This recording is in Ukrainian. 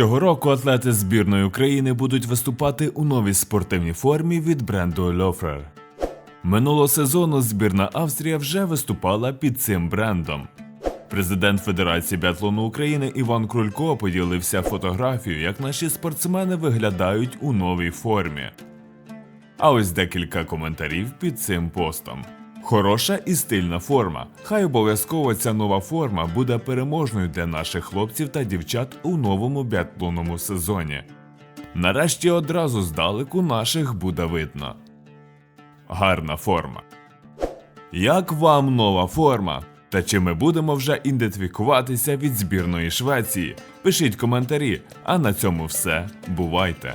Цього року атлети збірної України будуть виступати у новій спортивній формі від бренду Loeffler. Минулого сезону збірна Австрія вже виступала під цим брендом. Президент Федерації біатлону України Іван Крулько поділився фотографією, як наші спортсмени виглядають у новій формі. А ось декілька коментарів під цим постом. Хороша і стильна форма. Хай обов'язково ця нова форма буде переможною для наших хлопців та дівчат у новому біатлонному сезоні. Нарешті одразу здалеку наших буде видно. Гарна форма. Як вам нова форма? Та чи ми будемо вже ідентифікуватися від збірної Швеції? Пишіть коментарі, а на цьому все. Бувайте!